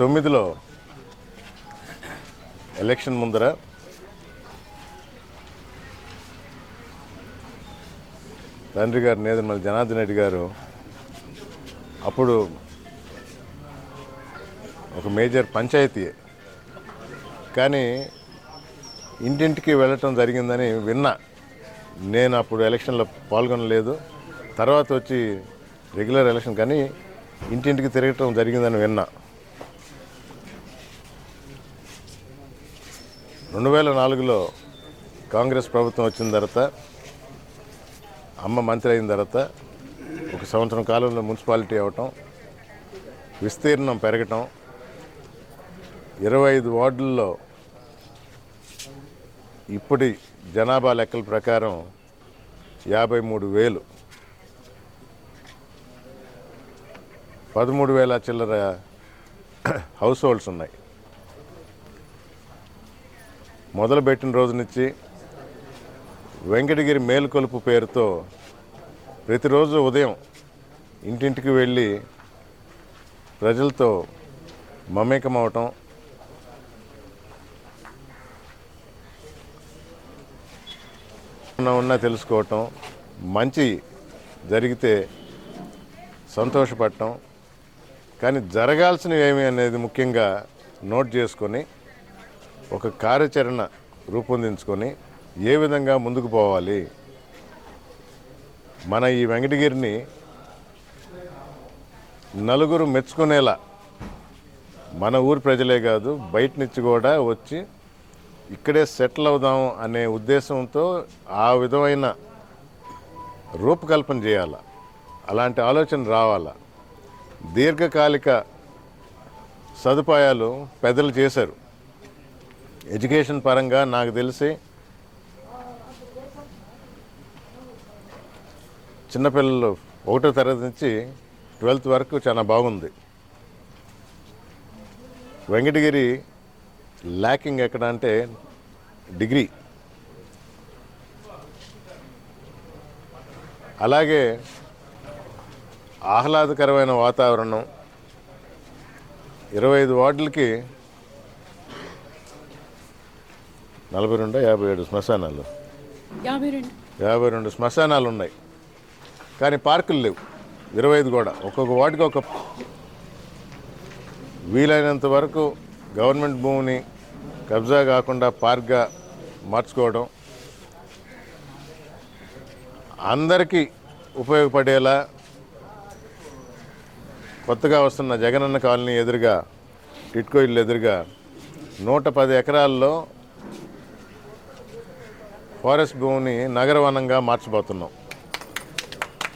తొమ్మిదిలో ఎలక్షన్ ముందర తండ్రి గారు నేదమల్లి జనార్దన్ రెడ్డి గారు అప్పుడు ఒక మేజర్ పంచాయతీ. కానీ ఇంటింటికి వెళ్ళటం జరిగిందని విన్నా. నేను అప్పుడు ఎలక్షన్లో పాల్గొనలేదు. తర్వాత వచ్చి రెగ్యులర్ ఎలక్షన్ కానీ ఇంటింటికి తిరగటం జరిగిందని విన్నా. రెండు వేల నాలుగులో కాంగ్రెస్ ప్రభుత్వం వచ్చిన తర్వాత అమ్మ మంత్రి అయిన తర్వాత ఒక సంవత్సరం కాలంలో మున్సిపాలిటీ అవ్వటం విస్తీర్ణం పెరగటం ఇరవై ఐదు వార్డుల్లో ఇప్పటి జనాభా లెక్కల ప్రకారం యాభై మూడు వేలు. పదమూడు వేల చిల్లర హౌస్ హోల్డ్స్ ఉన్నాయి. మొదలుపెట్టిన రోజు నుంచి వెంకటగిరి మేలుకొలుపు పేరుతో ప్రతిరోజు ఉదయం ఇంటింటికి వెళ్ళి ప్రజలతో మమేకం ఉన్నా తెలుసుకోవటం మంచి జరిగితే సంతోషపడటం. కానీ జరగాల్సినవి ఏమి అనేది ముఖ్యంగా నోట్ చేసుకొని ఒక కార్యాచరణ రూపొందించుకొని ఏ విధంగా ముందుకు పోవాలి? మన ఈ వెంకటగిరిని నలుగురు మెచ్చుకునేలా మన ఊరు ప్రజలే కాదు బయట నుంచి కూడా వచ్చి ఇక్కడే సెటిల్ అవుదాం అనే ఉద్దేశంతో ఆ విధమైన రూపకల్పన చేయాల? అలాంటి ఆలోచన రావాల? దీర్ఘకాలిక సదుపాయాలు పెద్దలు చేశారు. ఎడ్యుకేషన్ పరంగా నాకు తెలిసి చిన్నపిల్లలు ఒకటో తరగతి నుంచి ట్వెల్త్ వరకు చాలా బాగుంది. వెంకటగిరి ల్యాకింగ్ ఎక్కడ అంటే డిగ్రీ. అలాగే ఆహ్లాదకరమైన వాతావరణం. ఇరవై ఐదు వార్డులకి నలభై రెండు యాభై ఏడు శ్మశానాలు. యాభై రెండు. యాభై రెండు శ్మశానాలు ఉన్నాయి. కానీ పార్కులు లేవు. ఇరవై ఐదు కూడా ఒక్కొక్క వాటికి ఒక వీలైనంత వరకు గవర్నమెంట్ భూమిని కబ్జా కాకుండా పార్క్గా మార్చుకోవడం అందరికీ ఉపయోగపడేలా కొత్తగా వస్తున్న జగనన్న కాలనీ ఎదురుగా టిట్కో ఇల్లు ఎదురుగా నూట పది ఎకరాల్లో ఫారెస్ట్ భూమిని నగరవనంగా మార్చబోతున్నాం.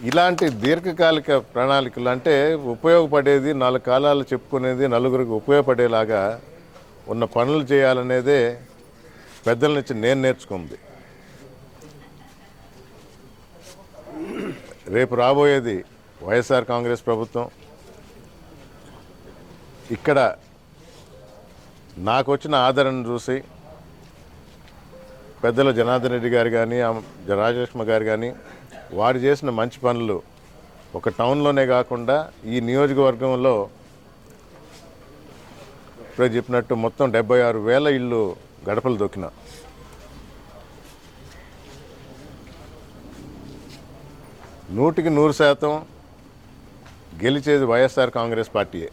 ఇలాంటి దీర్ఘకాలిక ప్రణాళికలు అంటే ఉపయోగపడేది నాలుగు కాలాలు చెప్పుకునేది నలుగురికి ఉపయోగపడేలాగా ఉన్న పనులు చేయాలనేదే పెద్దల నుంచి నేను నేర్చుకుంది. రేపు రాబోయేది వైఎస్ఆర్ కాంగ్రెస్ ప్రభుత్వం. ఇక్కడ నాకు వచ్చిన ఆదరణ చూసి పెద్దల జనార్దన్ రెడ్డి గారు కానీ రాజలక్ష్మ గారు కానీ వారు చేసిన మంచి పనులు ఒక టౌన్లోనే కాకుండా ఈ నియోజకవర్గంలో ఇప్పుడే చెప్పినట్టు మొత్తం డెబ్బై ఆరు వేల ఇళ్ళు గడపలు దొక్కిన. నూటికి నూరు శాతం గెలిచేది వైఎస్ఆర్ కాంగ్రెస్ పార్టీయే.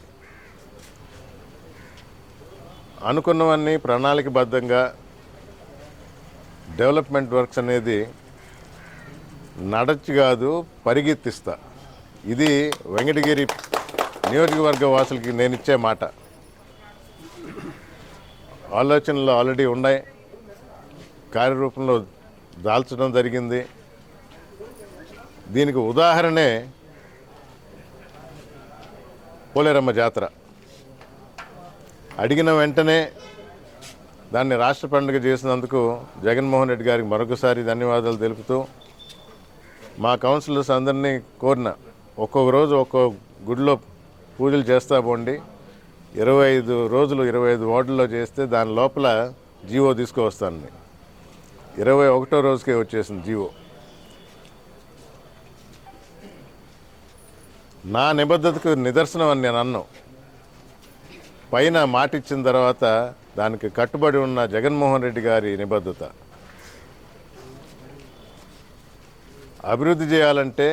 అనుకున్నవన్నీ ప్రణాళికబద్ధంగా డెవలప్మెంట్ వర్క్స్ అనేది నడచి కాదు పరిగెత్తిస్తా. ఇది వెంకటగిరి నియోజకవర్గ వాసులకి నేను ఇచ్చే మాట. ఆలోచనలు ఆల్రెడీ ఉన్నాయి. కార్యరూపంలో దాల్చడం జరిగింది. దీనికి ఉదాహరణే పోలేరమ్మ జాతర. అడిగిన వెంటనే దాన్ని రాష్ట్ర పండుగ చేసినందుకు జగన్మోహన్ రెడ్డి గారికి మరొకసారి ధన్యవాదాలు తెలుపుతూ మా కౌన్సిలర్స్ అందరినీ కోరిన ఒక్కొక్క రోజు ఒక్కో గుడిలో పూజలు చేస్తా పోండి. ఇరవై ఐదు రోజులు ఇరవై ఐదు వార్డుల్లో చేస్తే దాని లోపల జీవో తీసుకువస్తాను ఇరవై ఒకటో రోజుకే వచ్చేసింది జీవో. నా నిబద్ధతకు నిదర్శనం అని నేను అన్నాను పైన మాట ఇచ్చిన తర్వాత దానికి కట్టుబడి ఉన్న జగన్మోహన్ రెడ్డి గారి నిబద్ధత. అభివృద్ధి చేయాలంటే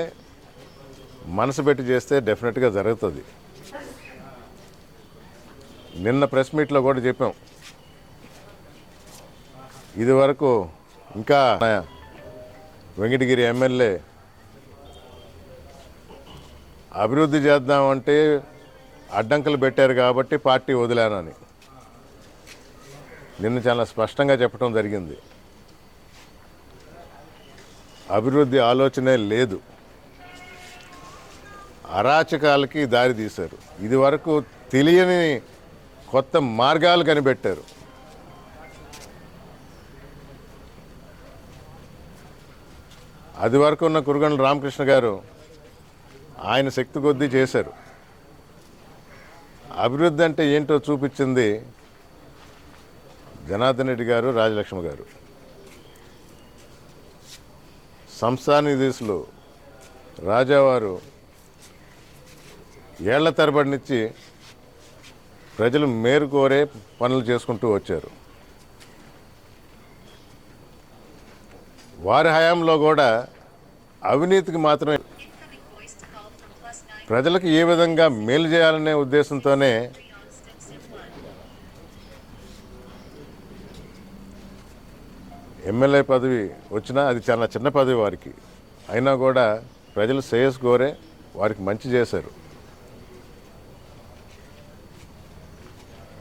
మనసు పెట్టి చేస్తే డెఫినెట్గా జరుగుతుంది. నిన్న ప్రెస్ మీట్లో కూడా చెప్పాం. ఇది వరకు ఇంకా వెంకటగిరి ఎమ్మెల్యే అభివృద్ధి చేద్దామంటే అడ్డంకులు పెట్టారు కాబట్టి పార్టీ వదిలానని. నిన్న చాలా స్పష్టంగా చెప్పడం జరిగింది. అభివృద్ధి ఆలోచనే లేదు. అరాచకాలకి దారి తీశారు. ఇది వరకు తెలియని కొత్త మార్గాలు కనిపెట్టారు. అది వరకు ఉన్న కురుగండ్ల రామకృష్ణ గారు ఆయన శక్తి కొద్దీ చేశారు. అభివృద్ధి అంటే ఏంటో చూపించింది జనార్దన్ రెడ్డి గారు రాజలక్ష్మి గారు. సంస్థానిధీసులు రాజావారు ఏళ్ళ తరబడి నుంచి ప్రజలు మేరు కోరే పనులు చేసుకుంటూ వచ్చారు. వారి హయాంలో కూడా అవినీతికి మాత్రమే ప్రజలకు ఏ విధంగా మేలు చేయాలనే ఉద్దేశంతోనే ఎమ్మెల్యే పదవి వచ్చినా అది చాలా చిన్న పదవి వారికి. అయినా కూడా ప్రజలు శ్రేయస్ గోరే వారికి మంచి చేశారు.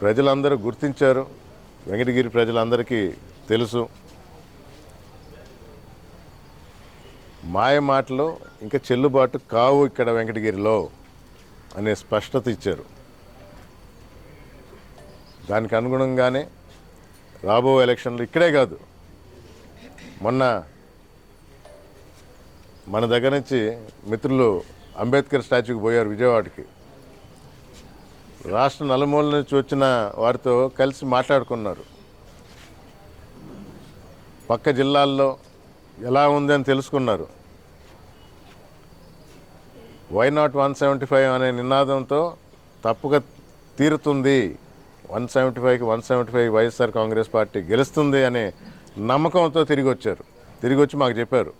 ప్రజలందరూ గుర్తించారు. వెంకటగిరి ప్రజలందరికీ తెలుసు. మాయ మాటలు ఇంకా చెల్లుబాటు కావు ఇక్కడ వెంకటగిరిలో అనే స్పష్టత ఇచ్చారు. దానికి అనుగుణంగానే రాబో ఎలక్షన్లు ఇక్కడే కాదు. మొన్న మన దగ్గర నుంచి మిత్రులు అంబేద్కర్ స్టాచ్యూకి పోయారు విజయవాడకి. రాష్ట్ర నలుమూల నుంచి వచ్చిన వారితో కలిసి మాట్లాడుకున్నారు. పక్క జిల్లాల్లో ఎలా ఉందని తెలుసుకున్నారు. Why not one seventy five అనే నినాదంతో తప్పుగా తీరుతుంది. వన్ సెవెంటీ ఫైవ్కి one seventy five YSR Congress party గెలుస్తుంది అనే నమ్మకంతో తిరిగి వచ్చారు తిరిగి వచ్చి మాకు చెప్పారు.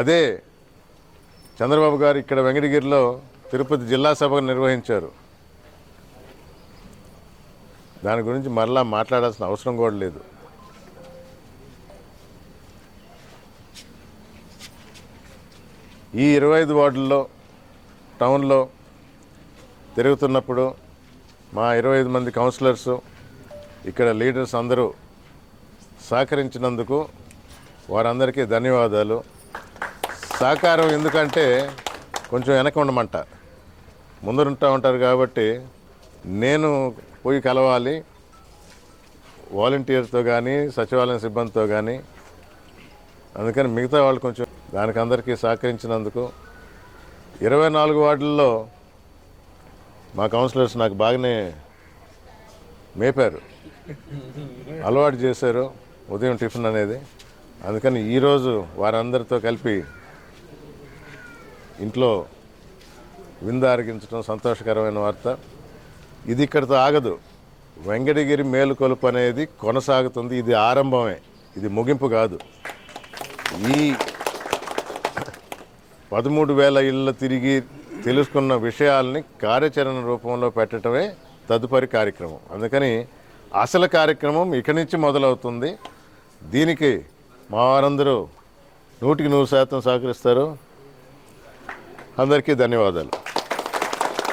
అదే చంద్రబాబు గారు ఇక్కడ వెంకటగిరిలో తిరుపతి జిల్లా సభను నిర్వహించారు. దాని గురించి మరలా మాట్లాడాల్సిన అవసరం కూడా లేదు. ఈ ఇరవై ఐదు వార్డుల్లో టౌన్లో తిరుగుతున్నప్పుడు మా ఇరవై ఐదు మంది కౌన్సిలర్స్ ఇక్కడ లీడర్స్ అందరూ సహకరించినందుకు వారందరికీ ధన్యవాదాలు. సహకారం ఎందుకంటే కొంచెం వెనక ఉండమంట. ముందరుంటూ ఉంటారు కాబట్టి నేను పోయి కలవాలి. వాలంటీర్తో కానీ సచివాలయం సిబ్బందితో కానీ అందుకని మిగతా వాళ్ళు కొంచెం దానికి అందరికీ సహకరించినందుకు ఇరవై నాలుగు వార్డుల్లో మా కౌన్సిలర్స్ నాకు బాగానే మేపారు. అలవాటు చేశారు ఉదయం టిఫిన్ అనేది. అందుకని ఈరోజు వారందరితో కలిపి ఇంట్లో విందారగించడం సంతోషకరమైన వార్త. ఇది ఇక్కడితో ఆగదు. వెంకటగిరి మేలుకొలుపు అనేది కొనసాగుతుంది. ఇది ఆరంభమే. ఇది ముగింపు కాదు. ఈ పదమూడు వేల ఇళ్ళ తిరిగి తెలుసుకున్న విషయాల్ని కార్యాచరణ రూపంలో పెట్టడమే తదుపరి కార్యక్రమం. అందుకని అసలు కార్యక్రమం ఇక్కడి నుంచి మొదలవుతుంది. దీనికి మా వారందరూ నూటికి నూరు శాతం సహకరిస్తారు. అందరికీ ధన్యవాదాలు.